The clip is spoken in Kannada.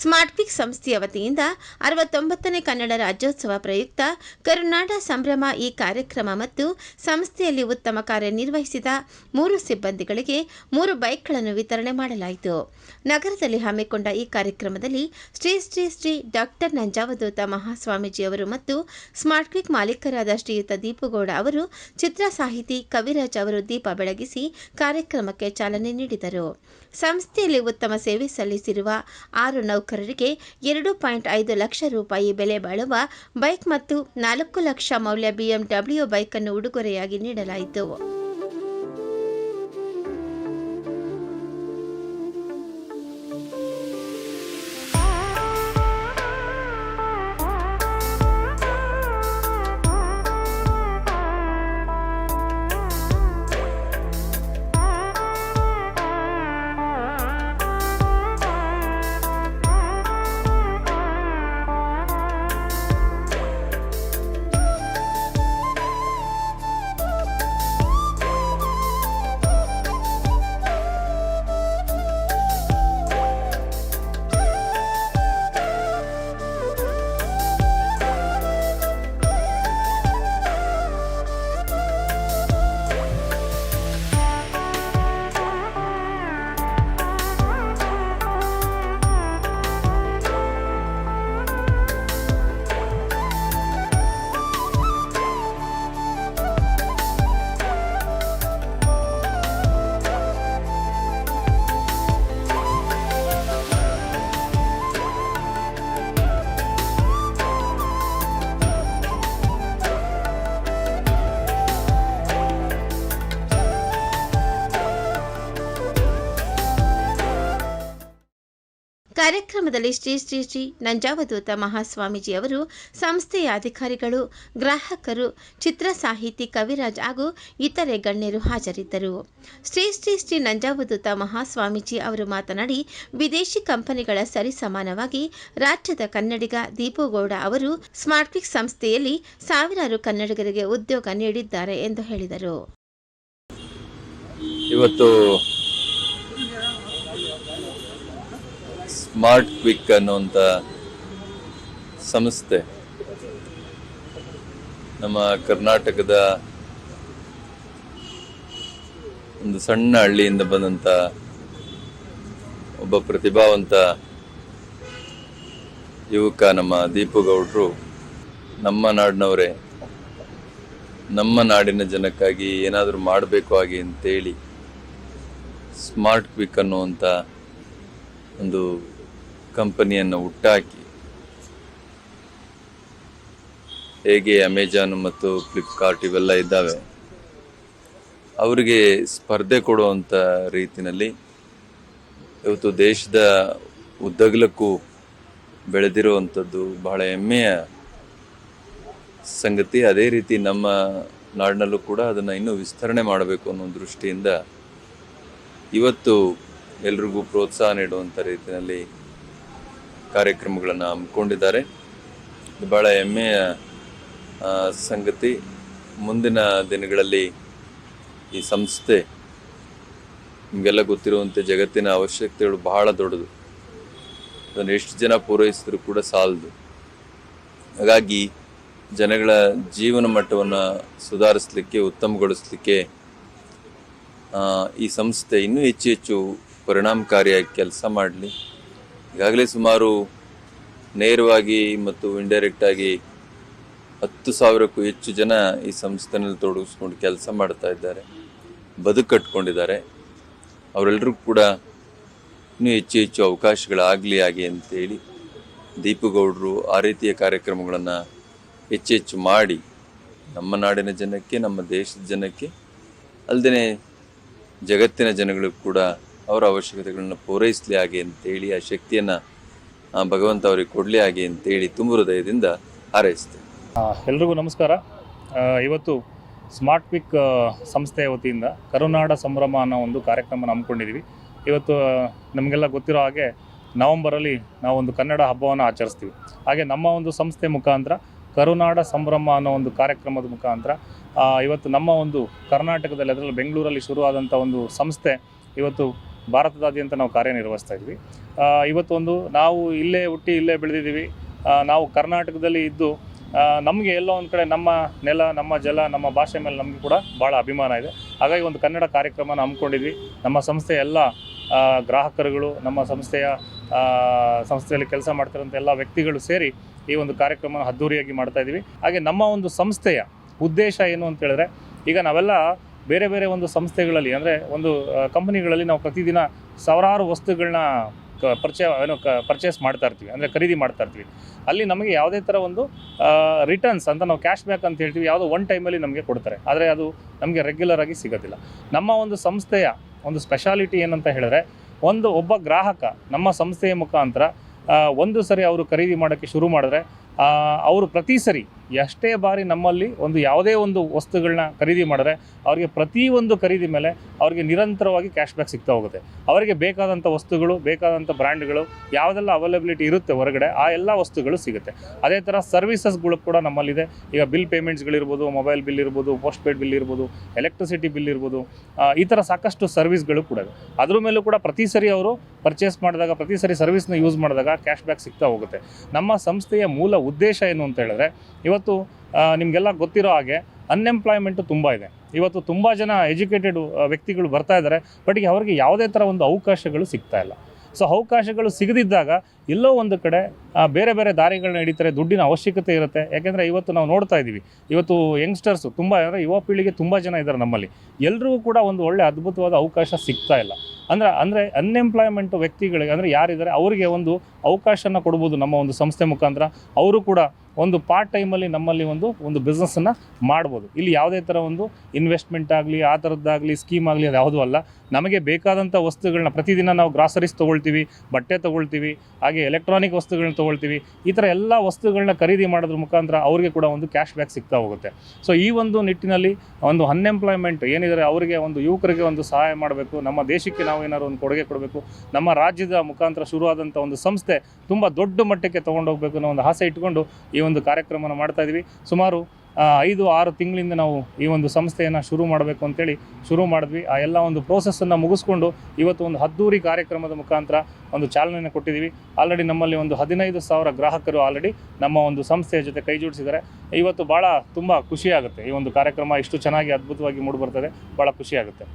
ಸ್ಮಾರ್ಟ್ ಪಿಕ್ ಸಂಸ್ಥೆಯ ವತಿಯಿಂದ ಅರವತ್ತೊಂಬತ್ತನೇ ಕನ್ನಡ ರಾಜ್ಯೋತ್ಸವ ಪ್ರಯುಕ್ತ ಕರುನಾಡ ಸಂಭ್ರಮ ಈ ಕಾರ್ಯಕ್ರಮ ಮತ್ತು ಸಂಸ್ಥೆಯಲ್ಲಿ ಉತ್ತಮ ಕಾರ್ಯನಿರ್ವಹಿಸಿದ ಮೂರು ಸಿಬ್ಬಂದಿಗಳಿಗೆ ಮೂರು ಬೈಕ್ಗಳನ್ನು ವಿತರಣೆ ಮಾಡಲಾಯಿತು. ನಗರದಲ್ಲಿ ಹಮ್ಮಿಕೊಂಡ ಈ ಕಾರ್ಯಕ್ರಮದಲ್ಲಿ ಶ್ರೀ ಶ್ರೀ ಶ್ರೀ ಡಾಕ್ಟರ್ ನಂಜಾವಧೂತ ಮಹಾಸ್ವಾಮೀಜಿಯವರು ಮತ್ತು ಸ್ಮಾರ್ಟ್ ಕ್ವಿಕ್ ಮಾಲೀಕರಾದ ಶ್ರೀಯುತ ದೀಪುಗೌಡ ಅವರು ಚಿತ್ರ ಸಾಹಿತಿ ಕವಿರಾಜ್ ಅವರು ದೀಪ ಬೆಳಗಿಸಿ ಕಾರ್ಯಕ್ರಮಕ್ಕೆ ಚಾಲನೆ ನೀಡಿದರು. ಸಂಸ್ಥೆಯಲ್ಲಿ ಉತ್ತಮ ಸೇವೆ ಸಲ್ಲಿಸಿರುವ ಆರು ನೌಕರರಿಗೆ ಎರಡು ಪಾಯಿಂಟ್ ಐದು ಲಕ್ಷ ರೂಪಾಯಿ ಬೆಲೆ ಬಾಳುವ ಬೈಕ್ ಮತ್ತು ನಾಲ್ಕು ಲಕ್ಷ ಮೌಲ್ಯ ಬಿಎಂಡಬ್ಲ್ಯೂ ಬೈಕನ್ನು ಉಡುಗೊರೆಯಾಗಿ ನೀಡಲಾಯಿತು. ಕಾರ್ಯಕ್ರಮದಲ್ಲಿ ಶ್ರೀ ಶ್ರೀ ಶ್ರೀ ನಂಜಾವಧೂತ ಮಹಾಸ್ವಾಮೀಜಿ ಅವರು ಸಂಸ್ಥೆಯ ಅಧಿಕಾರಿಗಳು, ಗ್ರಾಹಕರು, ಚಿತ್ರ ಸಾಹಿತಿ ಕವಿರಾಜ್ ಹಾಗೂ ಇತರೆ ಗಣ್ಯರು ಹಾಜರಿದ್ದರು. ಶ್ರೀ ಶ್ರೀ ಶ್ರೀ ನಂಜಾವಧೂತ ಮಹಾಸ್ವಾಮೀಜಿ ಅವರು ಮಾತನಾಡಿ, ವಿದೇಶಿ ಕಂಪನಿಗಳ ಸರಿಸಮಾನವಾಗಿ ರಾಜ್ಯದ ಕನ್ನಡಿಗ ದೀಪುಗೌಡ ಅವರು ಸ್ಮಾರ್ಟ್ವಿಕ್ ಸಂಸ್ಥೆಯಲ್ಲಿ ಸಾವಿರಾರು ಕನ್ನಡಿಗರಿಗೆ ಉದ್ಯೋಗ ನೀಡಿದ್ದಾರೆ ಎಂದು ಹೇಳಿದರು. ಇವತ್ತು ಸ್ಮಾರ್ಟ್ ಕ್ವಿಕ್ ಅನ್ನುವಂಥ ಸಂಸ್ಥೆ ನಮ್ಮ ಕರ್ನಾಟಕದ ಒಂದು ಸಣ್ಣ ಹಳ್ಳಿಯಿಂದ ಬಂದಂಥ ಒಬ್ಬ ಪ್ರತಿಭಾವಂತ ಯುವಕ ನಮ್ಮ ದೀಪುಗೌಡರು ನಮ್ಮ ನಾಡಿನವರೇ. ನಮ್ಮ ನಾಡಿನ ಜನಕ್ಕಾಗಿ ಏನಾದರೂ ಮಾಡಬೇಕು ಹಾಗೆ ಅಂತೇಳಿ ಸ್ಮಾರ್ಟ್ ಕ್ವಿಕ್ ಅನ್ನುವಂಥ ಒಂದು ಕಂಪನಿಯನ್ನು ಹುಟ್ಟಾಕಿ, ಹೇಗೆ ಅಮೆಜಾನ್ ಮತ್ತು ಫ್ಲಿಪ್ಕಾರ್ಟ್ ಇವೆಲ್ಲ ಇದ್ದಾವೆ, ಅವರಿಗೆ ಸ್ಪರ್ಧೆ ಕೊಡುವಂಥ ರೀತಿಯಲ್ಲಿ ಇವತ್ತು ದೇಶದ ಉದ್ದಗಲಕ್ಕೂ ಬೆಳೆದಿರುವಂಥದ್ದು ಬಹಳ ಹೆಮ್ಮೆಯ ಸಂಗತಿ. ಅದೇ ರೀತಿ ನಮ್ಮ ನಾಡಿನಲ್ಲೂ ಕೂಡ ಅದನ್ನು ಇನ್ನೂ ವಿಸ್ತರಣೆ ಮಾಡಬೇಕು ಅನ್ನೋ ದೃಷ್ಟಿಯಿಂದ ಇವತ್ತು ಎಲ್ರಿಗೂ ಪ್ರೋತ್ಸಾಹ ನೀಡುವಂಥ ರೀತಿಯಲ್ಲಿ ಕಾರ್ಯಕ್ರಮಗಳನ್ನು ಹಮ್ಮಿಕೊಂಡಿದ್ದಾರೆ. ಇದು ಭಾಳ ಹೆಮ್ಮೆಯ ಸಂಗತಿ. ಮುಂದಿನ ದಿನಗಳಲ್ಲಿ ಈ ಸಂಸ್ಥೆ ನಿಮಗೆಲ್ಲ ಗೊತ್ತಿರುವಂತೆ ಜಗತ್ತಿನ ಅವಶ್ಯಕತೆಗಳು ಬಹಳ ದೊಡ್ಡದು. ಅದನ್ನು ಎಷ್ಟು ಜನ ಪೂರೈಸಿದ್ರು ಕೂಡ ಸಾಲದು. ಹಾಗಾಗಿ ಜನಗಳ ಜೀವನ ಮಟ್ಟವನ್ನು ಸುಧಾರಿಸಲಿಕ್ಕೆ, ಉತ್ತಮಗೊಳಿಸಲಿಕ್ಕೆ ಈ ಸಂಸ್ಥೆ ಇನ್ನೂ ಹೆಚ್ಚು ಹೆಚ್ಚು ಪರಿಣಾಮಕಾರಿಯಾಗಿ ಕೆಲಸ ಮಾಡಲಿ. ಈಗಾಗಲೇ ಸುಮಾರು ನೇರವಾಗಿ ಮತ್ತು ಇಂಡೈರೆಕ್ಟ್ ಆಗಿ ಹತ್ತು ಸಾವಿರಕ್ಕೂ ಹೆಚ್ಚು ಜನ ಈ ಸಂಸ್ಥೆನಲ್ಲಿ ತೊಡಗಿಸ್ಕೊಂಡು ಕೆಲಸ ಮಾಡ್ತಾ ಇದ್ದಾರೆ ಬದುಕು ಕಟ್ಕೊಂಡಿದ್ದಾರೆ ಅವರೆಲ್ಲರೂ ಕೂಡ ಇನ್ನೂ ಹೆಚ್ಚು ಹೆಚ್ಚು ಅವಕಾಶಗಳಾಗಲಿ ಆಗಿ ಅಂತೇಳಿ ದೀಪಗೌಡರು ಆ ರೀತಿಯ ಕಾರ್ಯಕ್ರಮಗಳನ್ನು ಹೆಚ್ಚು ಹೆಚ್ಚು ಮಾಡಿ ನಮ್ಮ ನಾಡಿನ ಜನಕ್ಕೆ, ನಮ್ಮ ದೇಶದ ಜನಕ್ಕೆ ಅಲ್ಲದೆ ಜಗತ್ತಿನ ಜನಗಳಿಗೂ ಕೂಡ ಅವರ ಅವಶ್ಯಕತೆಗಳನ್ನು ಪೂರೈಸಲಿ ಹಾಗೆ ಅಂತೇಳಿ, ಆ ಶಕ್ತಿಯನ್ನು ಭಗವಂತ ಅವರಿಗೆ ಕೊಡಲಿ ಹಾಗೆ ಅಂತೇಳಿ ತುಂಬ ಹೃದಯದಿಂದ ಹಾರೈಸ್ತೇನೆ ಎಲ್ರಿಗೂ ನಮಸ್ಕಾರ. ಇವತ್ತು ಸ್ಮಾರ್ಟ್ ಪಿಕ್ ಸಂಸ್ಥೆಯ ವತಿಯಿಂದ ಕರುನಾಡ ಸಂಭ್ರಮ ಅನ್ನೋ ಒಂದು ಕಾರ್ಯಕ್ರಮ ಹಮ್ಮಿಕೊಂಡಿದ್ದೀವಿ ಇವತ್ತು ನಮಗೆಲ್ಲ ಗೊತ್ತಿರೋ ಹಾಗೆ ನವಂಬರಲ್ಲಿ ನಾವೊಂದು ಕನ್ನಡ ಹಬ್ಬವನ್ನು ಆಚರಿಸ್ತೀವಿ. ಹಾಗೆ ನಮ್ಮ ಒಂದು ಸಂಸ್ಥೆ ಮುಖಾಂತರ ಕರುನಾಡ ಸಂಭ್ರಮ ಅನ್ನೋ ಒಂದು ಕಾರ್ಯಕ್ರಮದ ಮುಖಾಂತರ ಇವತ್ತು ನಮ್ಮ ಒಂದು ಕರ್ನಾಟಕದಲ್ಲಿ, ಅದರಲ್ಲಿ ಬೆಂಗಳೂರಲ್ಲಿ ಶುರುವಾದಂಥ ಒಂದು ಸಂಸ್ಥೆ ಇವತ್ತು ಭಾರತದಾದ್ಯಂತ ನಾವು ಕಾರ್ಯನಿರ್ವಹಿಸ್ತಾ ಇದ್ವಿ. ಇವತ್ತೊಂದು ನಾವು ಇಲ್ಲೇ ಹುಟ್ಟಿ ಇಲ್ಲೇ ಬೆಳೆದಿದ್ದೀವಿ. ನಾವು ಕರ್ನಾಟಕದಲ್ಲಿ ಇದ್ದು ನಮಗೆ ಎಲ್ಲೋ ಒಂದು ಕಡೆ ನಮ್ಮ ನೆಲ, ನಮ್ಮ ಜಲ, ನಮ್ಮ ಭಾಷೆ ಮೇಲೆ ನಮಗೆ ಕೂಡ ಭಾಳ ಅಭಿಮಾನ ಇದೆ. ಹಾಗಾಗಿ ಒಂದು ಕನ್ನಡ ಕಾರ್ಯಕ್ರಮನ ಹಮ್ಮಿಕೊಂಡಿದ್ವಿ. ನಮ್ಮ ಸಂಸ್ಥೆಯ ಎಲ್ಲ ಗ್ರಾಹಕರುಗಳು, ನಮ್ಮ ಸಂಸ್ಥೆಯ ಸಂಸ್ಥೆಯಲ್ಲಿ ಕೆಲಸ ಮಾಡ್ತಿರೋಂಥ ಎಲ್ಲ ವ್ಯಕ್ತಿಗಳು ಸೇರಿ ಈ ಒಂದು ಕಾರ್ಯಕ್ರಮನ ಅದ್ದೂರಿಯಾಗಿ ಮಾಡ್ತಾ ಇದ್ದೀವಿ. ಹಾಗೆ ನಮ್ಮ ಒಂದು ಸಂಸ್ಥೆಯ ಉದ್ದೇಶ ಏನು ಅಂತ ಹೇಳಿದ್ರೆ, ಈಗ ನಾವೆಲ್ಲ ಬೇರೆ ಬೇರೆ ಒಂದು ಸಂಸ್ಥೆಗಳಲ್ಲಿ, ಅಂದರೆ ಒಂದು ಕಂಪನಿಗಳಲ್ಲಿ ನಾವು ಪ್ರತಿದಿನ ಸಾವಿರಾರು ವಸ್ತುಗಳನ್ನ ಕ ಪರ್ಚೇ ಏನು ಕ ಪರ್ಚೇಸ್ ಮಾಡ್ತಾ ಇರ್ತೀವಿ, ಅಂದರೆ ಖರೀದಿ ಮಾಡ್ತಾ ಇರ್ತೀವಿ. ಅಲ್ಲಿ ನಮಗೆ ಯಾವುದೇ ಥರ ಒಂದು ರಿಟರ್ನ್ಸ್ ಅಂತ ನಾವು ಕ್ಯಾಶ್ ಬ್ಯಾಕ್ ಅಂತ ಹೇಳ್ತೀವಿ, ಯಾವುದೋ ಒನ್ ಟೈಮಲ್ಲಿ ನಮಗೆ ಕೊಡ್ತಾರೆ. ಆದರೆ ಅದು ನಮಗೆ ರೆಗ್ಯುಲರ್ ಆಗಿ ಸಿಗೋದಿಲ್ಲ. ನಮ್ಮ ಒಂದು ಸಂಸ್ಥೆಯ ಒಂದು ಸ್ಪೆಷಾಲಿಟಿ ಏನಂತ ಹೇಳಿದ್ರೆ, ಒಂದು ಒಬ್ಬ ಗ್ರಾಹಕ ನಮ್ಮ ಸಂಸ್ಥೆಯ ಮುಖಾಂತರ ಒಂದು ಸರಿ ಅವರು ಖರೀದಿ ಮಾಡೋಕ್ಕೆ ಶುರು ಮಾಡಿದ್ರೆ ಅವರು ಪ್ರತಿ ಸರಿ ಎಷ್ಟೇ ಬಾರಿ ನಮ್ಮಲ್ಲಿ ಒಂದು ಯಾವುದೇ ಒಂದು ವಸ್ತುಗಳನ್ನ ಖರೀದಿ ಮಾಡಿದ್ರೆ ಅವರಿಗೆ ಪ್ರತಿಯೊಂದು ಖರೀದಿ ಮೇಲೆ ಅವರಿಗೆ ನಿರಂತರವಾಗಿ ಕ್ಯಾಶ್ ಬ್ಯಾಕ್ ಸಿಗ್ತಾ ಹೋಗುತ್ತೆ. ಅವರಿಗೆ ಬೇಕಾದಂಥ ವಸ್ತುಗಳು, ಬೇಕಾದಂಥ ಬ್ರ್ಯಾಂಡ್ಗಳು ಯಾವುದೆಲ್ಲ ಅವೈಲಬಿಲಿಟಿ ಇರುತ್ತೆ ಹೊರಗಡೆ, ಆ ಎಲ್ಲ ವಸ್ತುಗಳು ಸಿಗುತ್ತೆ. ಅದೇ ಥರ ಸರ್ವಿಸಸ್ಗಳು ಕೂಡ ನಮ್ಮಲ್ಲಿದೆ. ಈಗ ಬಿಲ್ ಪೇಮೆಂಟ್ಸ್ಗಳಿರ್ಬೋದು ಮೊಬೈಲ್ ಬಿಲ್ ಇರ್ಬೋದು ಪೋಸ್ಟ್ ಪೇಡ್ ಬಿಲ್ ಇರ್ಬೋದು ಎಲೆಕ್ಟ್ರಿಸಿಟಿ ಬಿಲ್ ಇರ್ಬೋದು ಈ ಥರ ಸಾಕಷ್ಟು ಸರ್ವಿಸ್ಗಳು ಕೂಡ ಅದ್ರ ಮೇಲೂ ಕೂಡ ಪ್ರತಿ ಸರಿ ಅವರು ಪರ್ಚೇಸ್ ಮಾಡಿದಾಗ, ಪ್ರತಿ ಸರಿ ಸರ್ವಿಸ್ನ ಯೂಸ್ ಮಾಡಿದಾಗ ಕ್ಯಾಶ್ ಬ್ಯಾಕ್ ಸಿಗ್ತಾ ಹೋಗುತ್ತೆ. ನಮ್ಮ ಸಂಸ್ಥೆಯ ಮೂಲ ಉದ್ದೇಶ ಏನು ಅಂತ ಹೇಳಿದ್ರೆ, ಇವತ್ತು ನಿಮಗೆಲ್ಲ ಗೊತ್ತಿರೋ ಹಾಗೆ ಅನ್ಎಂಪ್ಲಾಯ್ಮೆಂಟು ತುಂಬ ಇದೆ. ಇವತ್ತು ತುಂಬ ಜನ ಎಜುಕೇಟೆಡ್ ವ್ಯಕ್ತಿಗಳು ಬರ್ತಾ ಇದ್ದಾರೆ ಬಟ್ ಈಗ ಅವರಿಗೆ ಯಾವುದೇ ಥರ ಒಂದು ಅವಕಾಶಗಳು ಸಿಗ್ತಾ ಇಲ್ಲ. ಸೊ ಅವಕಾಶಗಳು ಸಿಗದಿದ್ದಾಗ ಎಲ್ಲೋ ಒಂದು ಕಡೆ ಬೇರೆ ಬೇರೆ ದಾರಿಗಳನ್ನ ಹಿಡಿತಾರೆ, ದುಡ್ಡಿನ ಅವಶ್ಯಕತೆ ಇರುತ್ತೆ. ಯಾಕೆಂದರೆ ಇವತ್ತು ನಾವು ನೋಡ್ತಾ ಇದ್ದೀವಿ, ಇವತ್ತು ಯಂಗ್ಸ್ಟರ್ಸು ತುಂಬ, ಅಂದರೆ ಯುವ ಪೀಳಿಗೆ ತುಂಬ ಜನ ಇದ್ದಾರೆ ನಮ್ಮಲ್ಲಿ. ಎಲ್ರಿಗೂ ಕೂಡ ಒಂದು ಒಳ್ಳೆ ಅದ್ಭುತವಾದ ಅವಕಾಶ ಸಿಗ್ತಾ ಇಲ್ಲ. ಅಂದರೆ ಅಂದರೆ ಅನ್ಎಂಪ್ಲಾಯ್ಮೆಂಟ್ ವ್ಯಕ್ತಿಗಳಿಗೆ, ಅಂದರೆ ಯಾರಿದ್ದಾರೆ, ಅವರಿಗೆ ಒಂದು ಅವಕಾಶನ ಕೊಡ್ಬೋದು ನಮ್ಮ ಒಂದು ಸಂಸ್ಥೆ ಮುಖಾಂತರ. ಅವರು ಕೂಡ ಒಂದು ಪಾರ್ಟ್ ಟೈಮಲ್ಲಿ ನಮ್ಮಲ್ಲಿ ಒಂದು ಒಂದು ಬಿಸ್ನೆಸ್ಸನ್ನು ಮಾಡ್ಬೋದು. ಇಲ್ಲಿ ಯಾವುದೇ ಥರ ಒಂದು ಇನ್ವೆಸ್ಟ್ಮೆಂಟ್ ಆಗಲಿ, ಆ ಥರದ್ದಾಗಲಿ ಸ್ಕೀಮ್ ಆಗಲಿ ಅದು ಯಾವುದೂ ಅಲ್ಲ. ನಮಗೆ ಬೇಕಾದಂಥ ವಸ್ತುಗಳನ್ನ ಪ್ರತಿದಿನ ನಾವು ಗ್ರಾಸರೀಸ್ ತೊಗೊಳ್ತೀವಿ, ಬಟ್ಟೆ ತೊಗೊಳ್ತೀವಿ, ಹಾಗೆ ಎಲೆಕ್ಟ್ರಾನಿಕ್ ವಸ್ತುಗಳನ್ನ ತೊಗೊಳ್ತೀವಿ. ಈ ಥರ ಎಲ್ಲ ವಸ್ತುಗಳನ್ನ ಖರೀದಿ ಮಾಡೋದ್ರ ಮುಖಾಂತರ ಅವರಿಗೆ ಕೂಡ ಒಂದು ಕ್ಯಾಶ್ ಬ್ಯಾಕ್ ಸಿಗ್ತಾ ಹೋಗುತ್ತೆ. ಸೊ ಈ ಒಂದು ನಿಟ್ಟಿನಲ್ಲಿ ಒಂದು ಅನ್ಎಂಪ್ಲಾಯ್ಮೆಂಟ್ ಏನಿದ್ದಾರೆ ಅವರಿಗೆ ಒಂದು ಯುವಕರಿಗೆ ಒಂದು ಸಹಾಯ ಮಾಡಬೇಕು. ನಮ್ಮ ದೇಶಕ್ಕೆ ನಾವು ಏನಾದ್ರು ಒಂದು ಕೊಡುಗೆ ಕೊಡಬೇಕು, ನಮ್ಮ ರಾಜ್ಯದ ಮುಖಾಂತರ ಶುರುವಾದಂಥ ಒಂದು ಸಂಸ್ಥೆ ತುಂಬ ದೊಡ್ಡ ಮಟ್ಟಕ್ಕೆ ತೊಗೊಂಡೋಗ್ಬೇಕು ಅನ್ನೋ ಒಂದು ಆಸೆ ಇಟ್ಕೊಂಡು ಈ ಒಂದು ಕಾರ್ಯಕ್ರಮನ ಮಾಡ್ತಾ ಇದ್ವಿ. ಸುಮಾರು ಐದು, ಆರು ತಿಂಗಳಿಂದ ನಾವು ಈ ಒಂದು ಸಂಸ್ಥೆಯನ್ನು ಶುರು ಮಾಡಬೇಕು ಅಂತೇಳಿ ಶುರು ಮಾಡಿದ್ವಿ. ಆ ಎಲ್ಲ ಒಂದು ಪ್ರೋಸೆಸ್ಸನ್ನು ಮುಗಿಸ್ಕೊಂಡು ಇವತ್ತು ಒಂದು ಹದ್ದೂರಿ ಕಾರ್ಯಕ್ರಮದ ಮುಖಾಂತರ ಒಂದು ಚಾಲನೆಯನ್ನು ಕೊಟ್ಟಿದ್ದೀವಿ ಆಲ್ರೆಡಿ ನಮ್ಮಲ್ಲಿ ಒಂದು ಹದಿನೈದು ಸಾವಿರ ಗ್ರಾಹಕರು ಆಲ್ರೆಡಿ ನಮ್ಮ ಒಂದು ಸಂಸ್ಥೆಯ ಜೊತೆ ಕೈ ಜೋಡಿಸಿದ್ದಾರೆ. ಇವತ್ತು ಭಾಳ ತುಂಬ ಖುಷಿಯಾಗುತ್ತೆ ಈ ಒಂದು ಕಾರ್ಯಕ್ರಮ. ಇಷ್ಟು ಚೆನ್ನಾಗಿ ಅದ್ಭುತವಾಗಿ ಮೂಡಿಬರ್ತದೆ. ಭಾಳ ಖುಷಿಯಾಗುತ್ತೆ